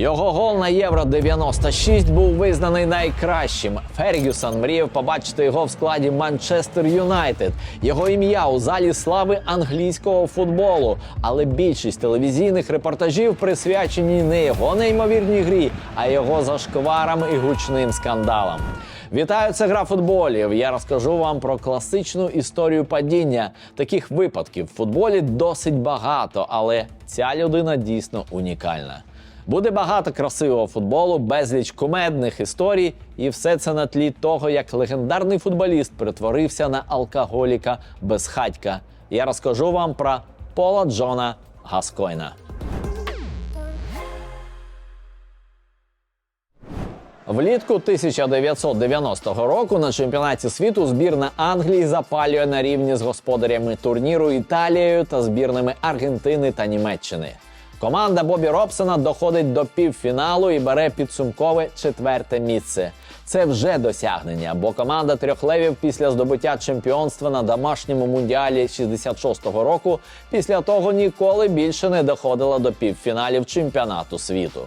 Його гол на Євро 96 був визнаний найкращим. Фергюсон мріяв побачити його в складі Манчестер Юнайтед. Його ім'я у залі слави англійського футболу. Але більшість телевізійних репортажів присвячені не його неймовірній грі, а його зашкварам і гучним скандалам. Вітаю, це гра футболів. Я розкажу вам про класичну історію падіння. Таких випадків в футболі досить багато, але ця людина дійсно унікальна. Буде багато красивого футболу, безліч кумедних історій, і все це на тлі того, як легендарний футболіст перетворився на алкоголіка безхатька. Я розкажу вам про Пола Джона Гаскойна. Влітку 1990 року на чемпіонаті світу збірна Англії запалює на рівні з господарями турніру Італією та збірними Аргентини та Німеччини. Команда Бобі Робсона доходить до півфіналу і бере підсумкове четверте місце. Це вже досягнення, бо команда трьохлевів після здобуття чемпіонства на домашньому мундіалі 66-го року після того ніколи більше не доходила до півфіналів чемпіонату світу.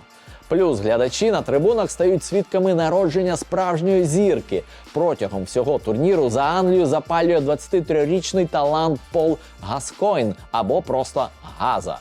Плюс глядачі на трибунах стають свідками народження справжньої зірки. Протягом всього турніру за Англію запалює 23-річний талант Пол Гаскойн або просто Газа.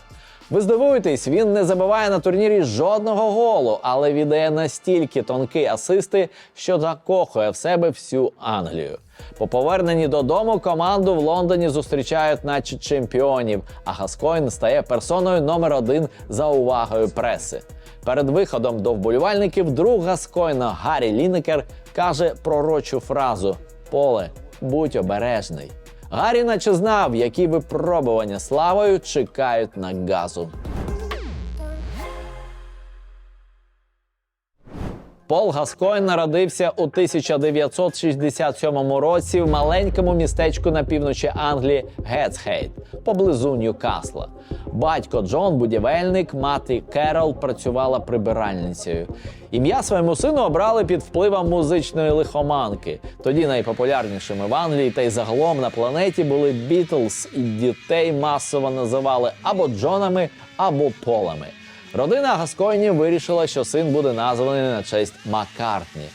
Ви здивуєтесь, він не забиває на турнірі жодного голу, але віддає настільки тонкі асисти, що закохує в себе всю Англію. По поверненні додому команду в Лондоні зустрічають, наче чемпіонів, а Гаскойн стає персоною номер один за увагою преси. Перед виходом до вболівальників друг Гаскойна Гаррі Лінекер каже пророчу фразу: Поле, будь обережний. Гаррі наче знав, які випробування славою чекають на газу. Пол Гаскойн народився у 1967 році в маленькому містечку на півночі Англії Гетсхейт, поблизу Ньюкасла. Батько Джон будівельник, мати Керол працювала прибиральницею. Ім'я своєму сину обрали під впливом музичної лихоманки. Тоді найпопулярнішими в Англії та й загалом на планеті були Бітлз, і дітей масово називали або Джонами, або Полами. Родина Гаскойнів вирішила, що син буде названий на честь Маккартні.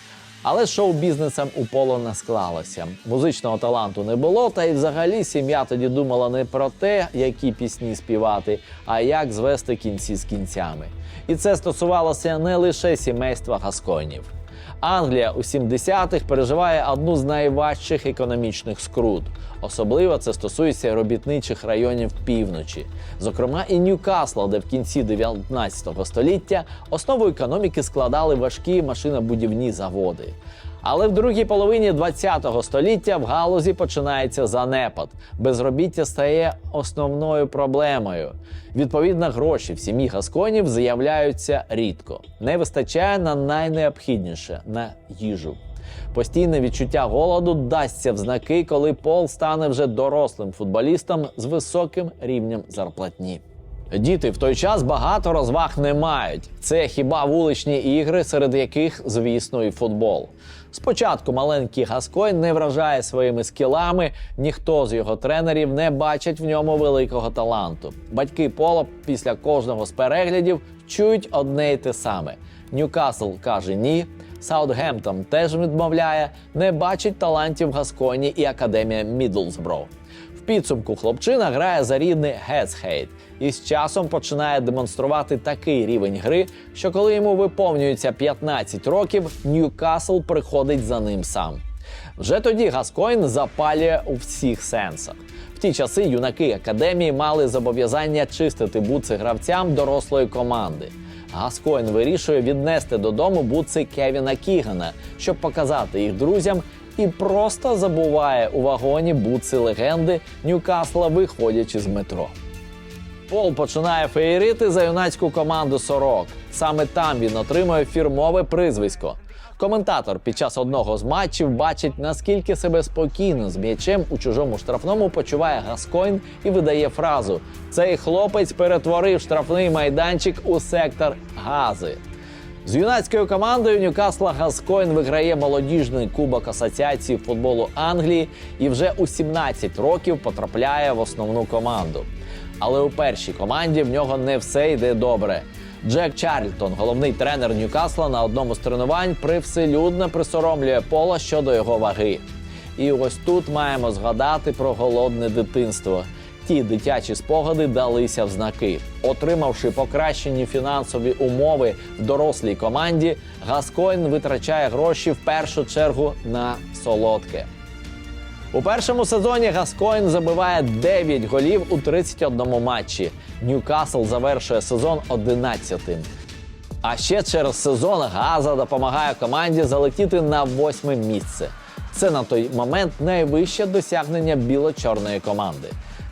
Але шоу-бізнесом у Поло не склалося. Музичного таланту не було, та й взагалі сім'я тоді думала не про те, які пісні співати, а як звести кінці з кінцями. І це стосувалося не лише сімейства Гаскойнів. Англія у 70-х переживає одну з найважчих економічних скрут. Особливо це стосується робітничих районів півночі, зокрема і Ньюкасла, де в кінці 19 століття основу економіки складали важкі машинобудівні заводи. Але в другій половині 20 століття в галузі починається занепад. Безробіття стає основною проблемою. Відповідно, гроші в сім'ї гасконів з'являються рідко. Не вистачає на найнеобхідніше на їжу. Постійне відчуття голоду дасться в знаки, коли Пол стане вже дорослим футболістом з високим рівнем зарплатні. Діти в той час багато розваг не мають. Це хіба вуличні ігри, серед яких, звісно, і футбол. Спочатку маленький Гаской не вражає своїми скілами, ніхто з його тренерів не бачить в ньому великого таланту. Батьки Пола після кожного з переглядів чують одне й те саме: Ньюкасл каже ні. Саутгемптон теж відмовляє, не бачить талантів Гасконі і академія Мідлсбро. Підсумку хлопчина грає за рідний Гетсхейт і з часом починає демонструвати такий рівень гри, що коли йому виповнюється 15 років, Ньюкасл приходить за ним сам. Вже тоді Гаскоін запалює у всіх сенсах. В ті часи юнаки академії мали зобов'язання чистити буци гравцям дорослої команди. Гаскоін вирішує віднести додому буци Кевіна Кігана, щоб показати їх друзям, і просто забуває у вагоні буци легенди Ньюкасла, виходячи з метро. Пол починає феєрити за юнацьку команду Сорок. Саме там він отримує фірмове призвисько. Коментатор під час одного з матчів бачить, наскільки себе спокійно з м'ячем у чужому штрафному почуває Гаскойн і видає фразу: Цей хлопець перетворив штрафний майданчик у сектор гази. З юнацькою командою Ньюкасла Гаскоін виграє молодіжний кубок Асоціації футболу Англії і вже у 17 років потрапляє в основну команду. Але у першій команді в нього не все йде добре. Джек Чарльтон, головний тренер Ньюкасла, на одному з тренувань привселюдно присоромлює пола щодо його ваги. І ось тут маємо згадати про голодне дитинство. Ті дитячі спогади далися в знаки. Отримавши покращені фінансові умови в дорослій команді, Гаскоін витрачає гроші в першу чергу на солодке. У першому сезоні Гаскоін забиває 9 голів у 31 матчі. Ньюкасл завершує сезон 11-тим. А ще через сезон Газа допомагає команді залетіти на восьме місце. Це на той момент найвище досягнення біло-чорної команди.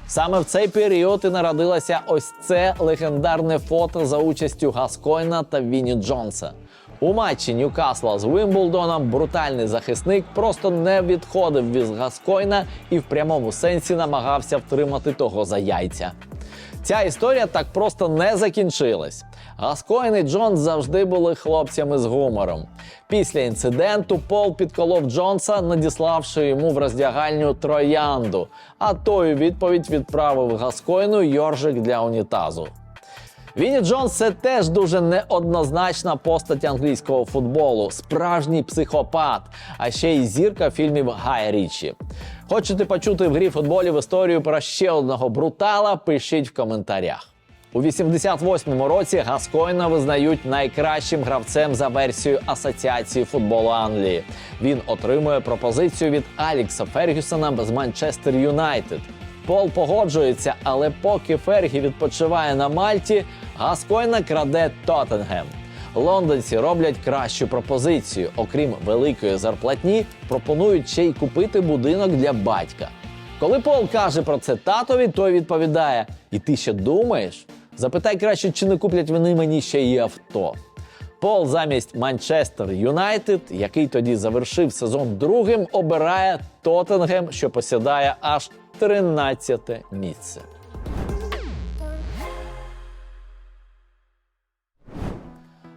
Саме в цей період і народилося ось це легендарне фото за участю Гаскойна та Вінні Джонса. У матчі Ньюкасла з Вимблдоном брутальний захисник просто не відходив від Гаскойна і в прямому сенсі намагався втримати того за яйця. Ця історія так просто не закінчилась. Гаскоін і Джонс завжди були хлопцями з гумором. Після інциденту Пол підколов Джонса, надіславши йому в роздягальню троянду, а той у відповідь відправив Гаскоїну йоржик для унітазу. Вінні Джонс це теж дуже неоднозначна постать англійського футболу, справжній психопат, а ще й зірка фільмів Гая Річі. Хочете почути в грі футболів історію про ще одного брутала? Пишіть в коментарях. У 88-му році Гаскойна визнають найкращим гравцем за версією Асоціації футболу Англії. Він отримує пропозицію від Алікса Фергюсона з Манчестер Юнайтед. Пол погоджується, але поки Фергі відпочиває на Мальті, Гаскойна краде Тоттенгем. Лондонці роблять кращу пропозицію. Окрім великої зарплатні, пропонують ще й купити будинок для батька. Коли Пол каже про це татові, той відповідає: І ти ще думаєш? Запитай краще, чи не куплять вони мені ще й авто. Пол замість Манчестер Юнайтед, який тоді завершив сезон другим, обирає Тоттенгем, що посідає аж 13 місце.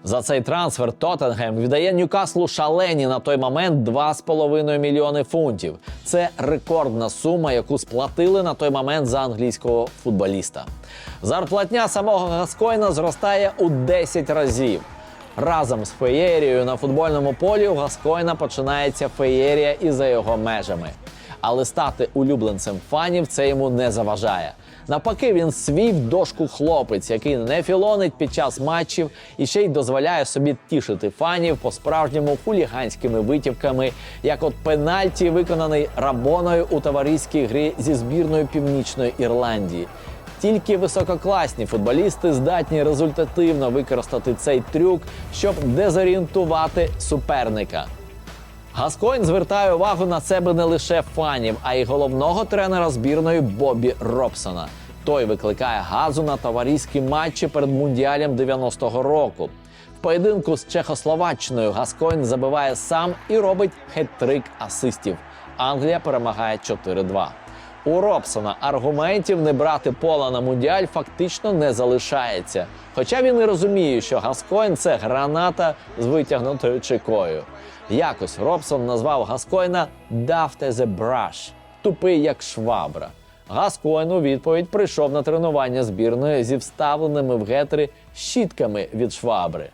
За цей трансфер Тоттенгем віддає Ньюкаслу шалені на той момент 2,5 мільйони фунтів. Це рекордна сума, яку сплатили на той момент за англійського футболіста. Зарплатня самого Гаскойна зростає у 10 разів. Разом з феєрією на футбольному полі у Гаскойна починається феєрія і за його межами. Але стати улюбленцем фанів це йому не заважає. Навпаки, він свій дошку хлопець, який не філонить під час матчів і ще й дозволяє собі тішити фанів по-справжньому хуліганськими витівками, як от пенальті, виконаний Рабоною у товариській грі зі збірною Північної Ірландії. Тільки висококласні футболісти здатні результативно використати цей трюк, щоб дезорієнтувати суперника. Гаскоін звертає увагу на себе не лише фанів, а й головного тренера збірної Бобі Робсона. Той викликає газу на товариські матчі перед мундіалем 90-го року. В поєдинку з Чехословаччиною Гаскоін забиває сам і робить хет-трик асистів. Англія перемагає 4-2. У Робсона аргументів не брати пола на мундіаль фактично не залишається. Хоча він і розуміє, що Гаскоін це граната з витягнутою чекою. Якось Робсон назвав Гаскоїна «daft a brush» – тупий як швабра. Гаскоін у відповідь прийшов на тренування збірної зі вставленими в гетри щітками від швабри.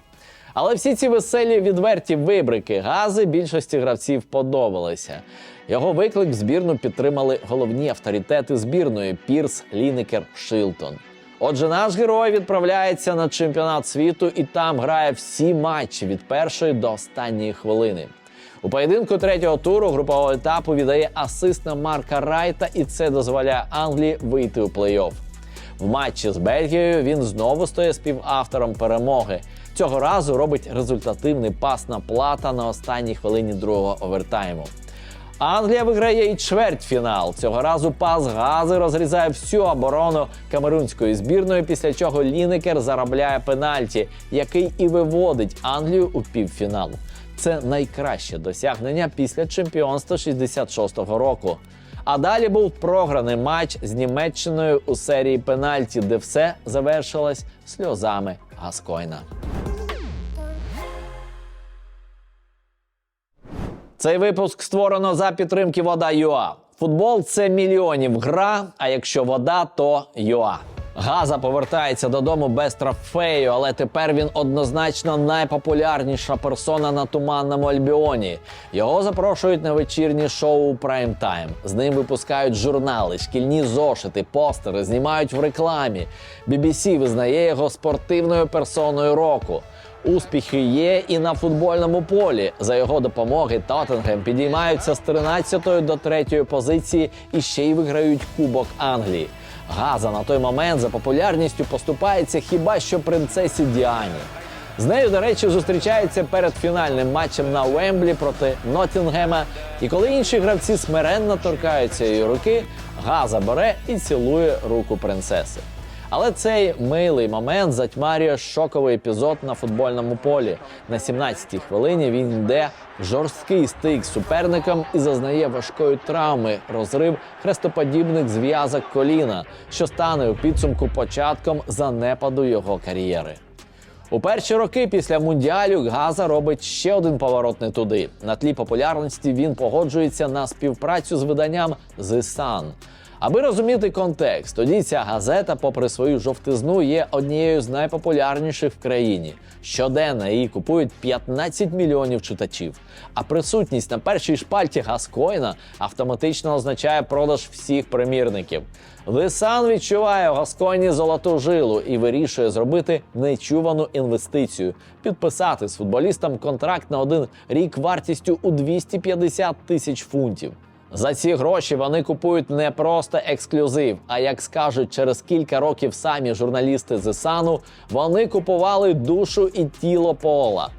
Але всі ці веселі відверті вибрики гази більшості гравців подобалися. Його виклик в збірну підтримали головні авторитети збірної Пірс, Лінекер, Шилтон. Отже, наш герой відправляється на чемпіонат світу і там грає всі матчі від першої до останньої хвилини. У поєдинку третього туру групового етапу віддає асист на Марка Райта, і це дозволяє Англії вийти у плей-офф. В матчі з Бельгією він знову стає співавтором перемоги. Цього разу робить результативний пас на плата на останній хвилині другого овертайму. Англія виграє і чвертьфінал. Цього разу пас гази розрізає всю оборону камерунської збірної, після чого Лінекер заробляє пенальті, який і виводить Англію у півфінал. Це найкраще досягнення після чемпіонства 66-го року. А далі був програний матч з Німеччиною у серії пенальті, де все завершилось сльозами Гаскойна. Цей випуск створено за підтримки Вода ЮА. Футбол це мільйонів гра. А якщо вода, то ЮА. Газа повертається додому без трофею, але тепер він однозначно найпопулярніша персона на туманному Альбіоні. Його запрошують на вечірні шоу у прайм-тайм. З ним випускають журнали, шкільні зошити, постери, знімають в рекламі. BBC визнає його спортивною персоною року. Успіхи є і на футбольному полі. За його допомоги Тоттенгем підіймаються з 13-ї до 3-ї позиції і ще й виграють Кубок Англії. Газа на той момент за популярністю поступається хіба що принцесі Діані. З нею, до речі, зустрічається перед фінальним матчем на Уемблі проти Ноттінгема. І коли інші гравці смиренно торкаються її руки, Газа бере і цілує руку принцеси. Але цей милий момент затьмарює шоковий епізод на футбольному полі. На 17-й хвилині він йде жорсткий стик з суперником і зазнає важкої травми, розрив хрестоподібних зв'язок коліна, що стане у підсумку початком занепаду його кар'єри. У перші роки після мундіалю Газа робить ще один поворот не туди. На тлі популярності він погоджується на співпрацю з виданням The Sun. Аби розуміти контекст, тоді ця газета, попри свою жовтизну, є однією з найпопулярніших в країні. Щоденно її купують 15 мільйонів читачів. А присутність на першій шпальті Гаскоїна автоматично означає продаж всіх примірників. Лисан відчуває у Гаскоїні золоту жилу і вирішує зробити нечувану інвестицію, підписати з футболістом контракт на один рік вартістю у 250 тисяч фунтів. За ці гроші вони купують не просто ексклюзив, а як скажуть через кілька років самі журналісти з Сану, вони купували душу і тіло пола.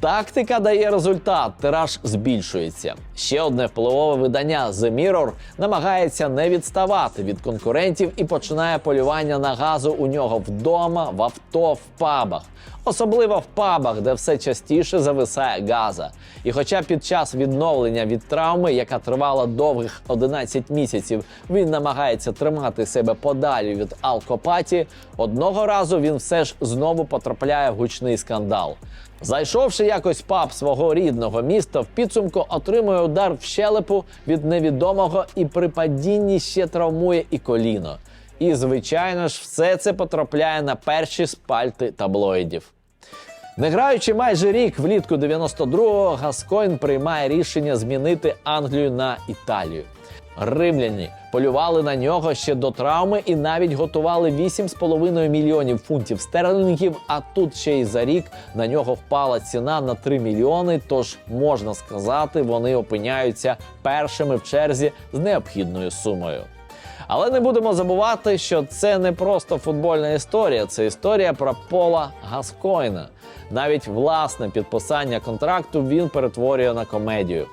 Тактика дає результат, тираж збільшується. Ще одне впливове видання The Mirror намагається не відставати від конкурентів і починає полювання на газу у нього вдома, в авто, в пабах. Особливо в пабах, де все частіше зависає газа. І хоча під час відновлення від травми, яка тривала довгих 11 місяців, він намагається тримати себе подалі від алкопаті, одного разу він все ж знову потрапляє в гучний скандал. Зайшовши якось в паб свого рідного міста, в підсумку отримує удар в щелепу від невідомого і при падінні ще травмує і коліно. І, звичайно ж, все це потрапляє на перші спальти таблоїдів. Не граючи майже рік влітку 92-го, Гаскойн приймає рішення змінити Англію на Італію. Римляні полювали на нього ще до травми і навіть готували 8,5 мільйонів фунтів стерлінгів. А тут ще й за рік на нього впала ціна на 3 мільйони. Тож можна сказати, вони опиняються першими в черзі з необхідною сумою. Але не будемо забувати, що це не просто футбольна історія, це історія про Пола Гаскойна. Навіть власне підписання контракту він перетворює на комедію.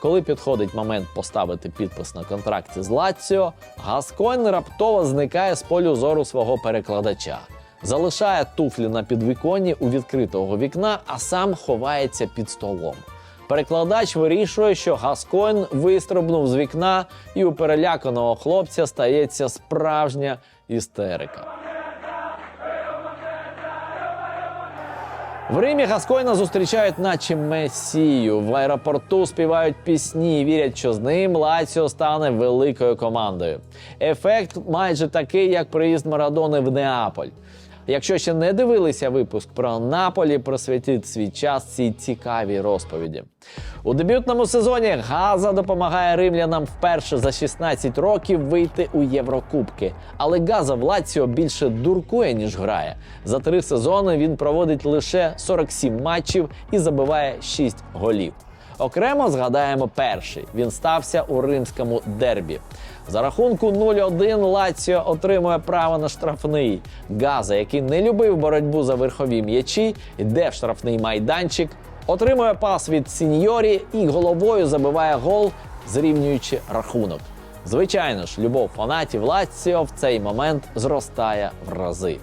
Коли підходить момент поставити підпис на контракті з Лаціо, Гаскойн раптово зникає з полю зору свого перекладача, залишає туфлі на підвіконні у відкритого вікна, а сам ховається під столом. Перекладач вирішує, що Гаскоін вистрибнув з вікна, і у переляканого хлопця стається справжня істерика. В Римі Гаскойна зустрічають, наче месію. В аеропорту співають пісні, і вірять, що з ним Лаціо стане великою командою. Ефект майже такий, як приїзд Марадони в Неаполь. Якщо ще не дивилися випуск про Наполі, просвітіть свій час цій цікавій розповіді. У дебютному сезоні Газа допомагає римлянам вперше за 16 років вийти у Єврокубки. Але Газа в Лаціо більше дуркує, ніж грає. За три сезони він проводить лише 47 матчів і забиває 6 голів. Окремо згадаємо перший. Він стався у римському дербі. За рахунку 0-1 Лаціо отримує право на штрафний. Газа, який не любив боротьбу за верхові м'ячі, йде в штрафний майданчик, отримує пас від Сіньорі і головою забиває гол, зрівнюючи рахунок. Звичайно ж, любов фанатів Лаціо в цей момент зростає в рази.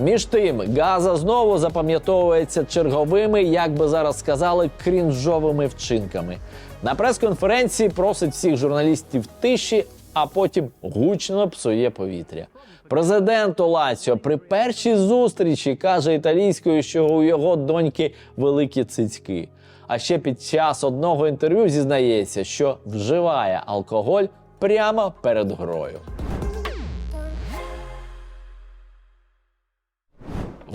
Між тим, Газа знову запам'ятовується черговими, як би зараз сказали, крінжовими вчинками. На прес-конференції просить всіх журналістів тиші, а потім гучно псує повітря. Президент Лаціо при першій зустрічі каже італійською, що у його доньки великі цицьки. А ще під час одного інтерв'ю зізнається, що вживає алкоголь прямо перед грою.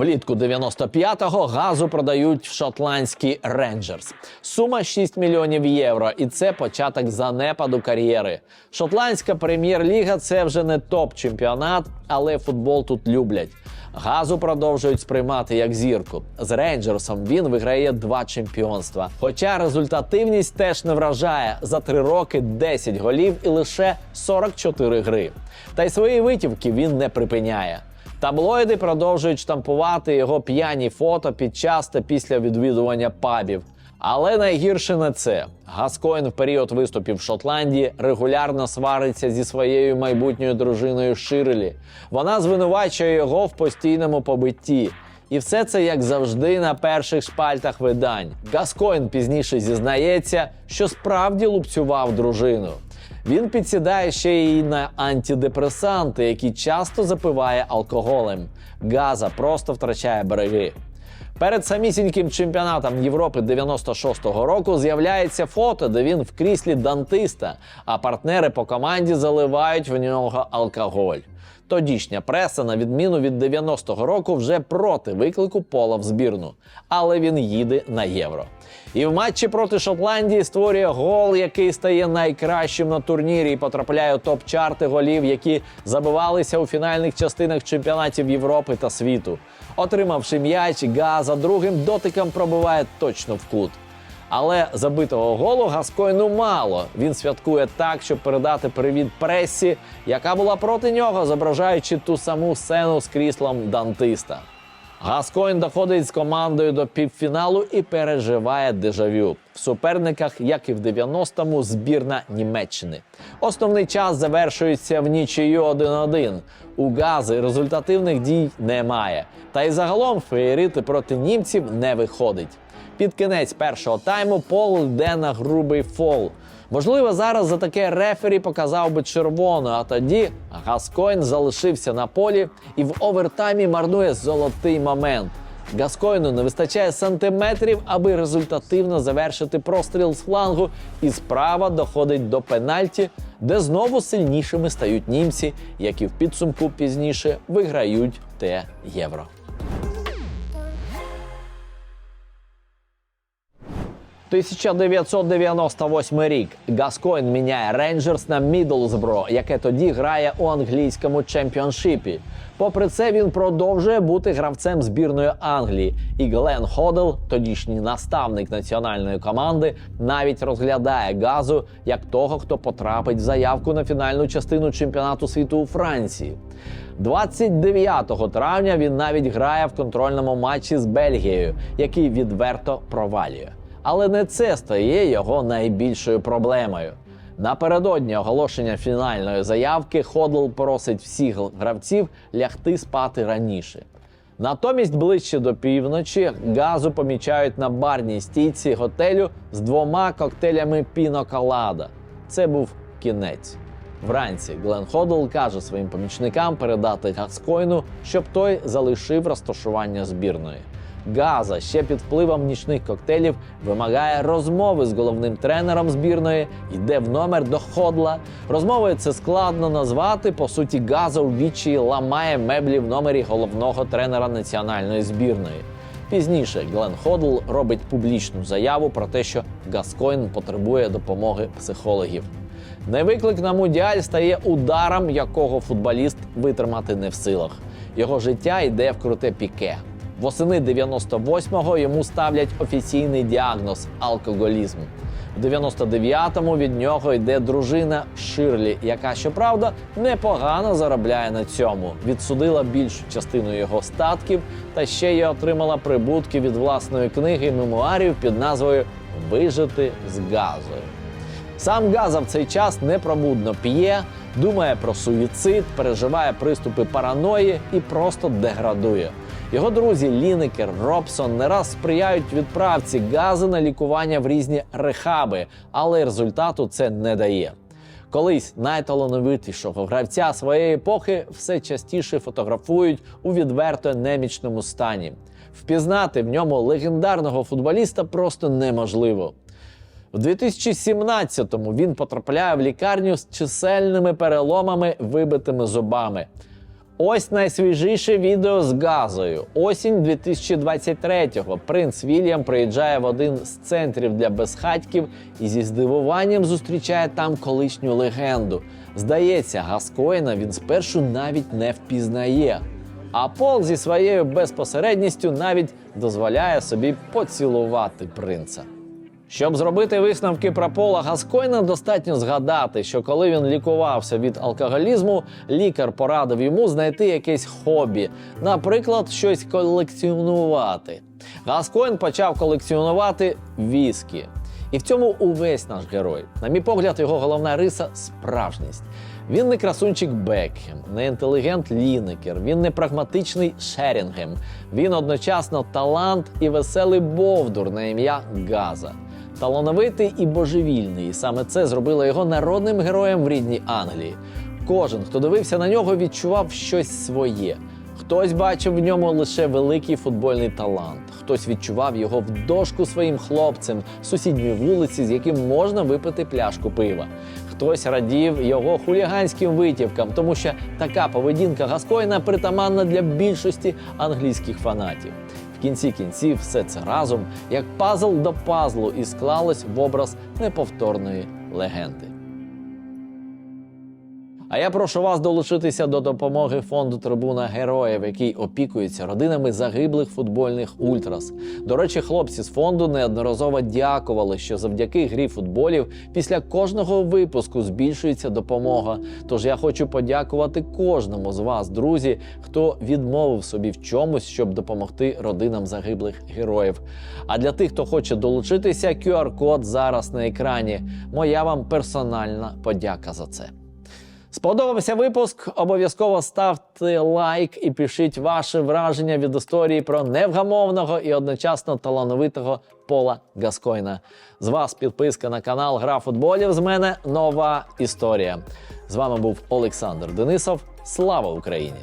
Влітку 95-го газу продають в шотландський Рейнджерс. Сума 6 мільйонів євро, і це початок занепаду кар'єри. Шотландська прем'єр-ліга це вже не топ-чемпіонат, але футбол тут люблять. Газу продовжують сприймати як зірку. З Рейнджерсом він виграє два чемпіонства. Хоча результативність теж не вражає за три роки 10 голів і лише 44 гри. Та й свої витівки він не припиняє. Таблоїди продовжують штампувати його п'яні фото під час та після відвідування пабів. Але найгірше не це. Гаскоін в період виступів в Шотландії регулярно свариться зі своєю майбутньою дружиною Ширлі. Вона звинувачує його в постійному побитті. І все це як завжди на перших шпальтах видань. Гаскоін пізніше зізнається, що справді лупцював дружину. Він підсідає ще й на антидепресанти, які часто запиває алкоголем. Газа просто втрачає береги. Перед самісіньким чемпіонатом Європи 96-го року з'являється фото, де він в кріслі дантиста, а партнери по команді заливають в нього алкоголь. Тодішня преса, на відміну від 90-го року, вже проти виклику пола в збірну, але він їде на євро. І в матчі проти Шотландії створює гол, який стає найкращим на турнірі і потрапляє у топ-чарти голів, які забивалися у фінальних частинах чемпіонатів Європи та світу. Отримавши м'яч, Газа другим дотиком пробиває точно в кут. Але забитого голу Гаскойну мало. Він святкує так, щоб передати привіт пресі, яка була проти нього, зображаючи ту саму сцену з кріслом дантиста. Гаскоін доходить з командою до півфіналу і переживає дежавю. В суперниках, як і в 90-му, збірна Німеччини. Основний час завершується в нічию 1-1. У Гази результативних дій немає. Та й загалом феєрити проти німців не виходить. Під кінець першого тайму Пол йде на грубий фол. Можливо, зараз за таке рефері показав би червону, а тоді Гаскоін залишився на полі і в овертаймі марнує золотий момент. Гаскоїну не вистачає сантиметрів, аби результативно завершити простріл з флангу, і справа доходить до пенальті, де знову сильнішими стають німці, які в підсумку пізніше виграють те євро. 1998 рік Гаскоін міняє Рейнджерс на Мідлсбро, яке тоді грає у англійському чемпіоншипі. Попри це, він продовжує бути гравцем збірної Англії. І Глен Ходел, тодішній наставник національної команди, навіть розглядає газу як того, хто потрапить в заявку на фінальну частину чемпіонату світу у Франції. 29 травня він навіть грає в контрольному матчі з Бельгією, який відверто провалює. Але не це стає його найбільшою проблемою. Напередодні оголошення фінальної заявки Ходл просить всіх гравців лягти спати раніше. Натомість ближче до півночі газу помічають на барній стійці готелю з двома коктейлями піноколада. Це був кінець. Вранці Глен Ходл каже своїм помічникам передати Гаскойну, щоб той залишив розташування збірної. Газа ще під впливом нічних коктейлів вимагає розмови з головним тренером збірної, йде в номер до Ходла. Розмовою це складно назвати. По суті, Газа у вічі ламає меблі в номері головного тренера національної збірної. Пізніше Глен Ходл робить публічну заяву про те, що Гаскоін потребує допомоги психологів. Невиклик на мундіаль стає ударом, якого футболіст витримати не в силах. Його життя йде в круте піке. Восени 98-го йому ставлять офіційний діагноз алкоголізм. В 99-му від нього йде дружина Ширлі, яка, щоправда, непогано заробляє на цьому. Відсудила більшу частину його статків та ще й отримала прибутки від власної книги мемуарів під назвою Вижити з газою. Сам Газа в цей час непробудно п'є, думає про суїцид, переживає приступи параної і просто деградує. Його друзі Лінекер, Робсон не раз сприяють відправці Газа на лікування в різні рехаби, але результату це не дає. Колись найталановитішого гравця своєї епохи все частіше фотографують у відверто немічному стані. Впізнати в ньому легендарного футболіста просто неможливо. В 2017-му він потрапляє в лікарню з чисельними переломами, вибитими зубами. Ось найсвіжіше відео з газою. Осінь 2023-го. Принц Вільям приїжджає в один з центрів для безхатьків і зі здивуванням зустрічає там колишню легенду. Здається, Гаскоїна він спершу навіть не впізнає. А Пол зі своєю безпосередністю навіть дозволяє собі поцілувати принца. Щоб зробити висновки про Пола Гаскойна, достатньо згадати, що коли він лікувався від алкоголізму, лікар порадив йому знайти якесь хобі, наприклад, щось колекціонувати. Гаскойн почав колекціонувати віскі. І в цьому увесь наш герой. На мій погляд, його головна риса справжність. Він не красунчик Бекхем, не інтелігент Лінекер, він не прагматичний Шерінгем. Він одночасно талант і веселий бовдур на ім'я Газа. Талановитий і божевільний. І саме це зробило його народним героєм в рідній Англії. Кожен, хто дивився на нього, відчував щось своє. Хтось бачив в ньому лише великий футбольний талант, хтось відчував його в дошку своїм хлопцем з сусідньої вулиці, з яким можна випити пляшку пива. Хтось радів його хуліганським витівкам, тому що така поведінка Гаскоїна притаманна для більшості англійських фанатів. Кінці кінців все це разом, як пазл до пазлу, і склалось в образ неповторної легенди. А я прошу вас долучитися до допомоги фонду Трибуна Героїв, який опікується родинами загиблих футбольних ультрас. До речі, хлопці з фонду неодноразово дякували, що завдяки грі футболів після кожного випуску збільшується допомога. Тож я хочу подякувати кожному з вас, друзі, хто відмовив собі в чомусь, щоб допомогти родинам загиблих героїв. А для тих, хто хоче долучитися, QR-код зараз на екрані. Моя вам персональна подяка за це. Сподобався випуск? Обов'язково ставте лайк і пишіть ваше враження від історії про невгамовного і одночасно талановитого Пола Гаскойна. З вас підписка на канал Гра футболів. З мене нова історія. З вами був Олександр Денисов. Слава Україні!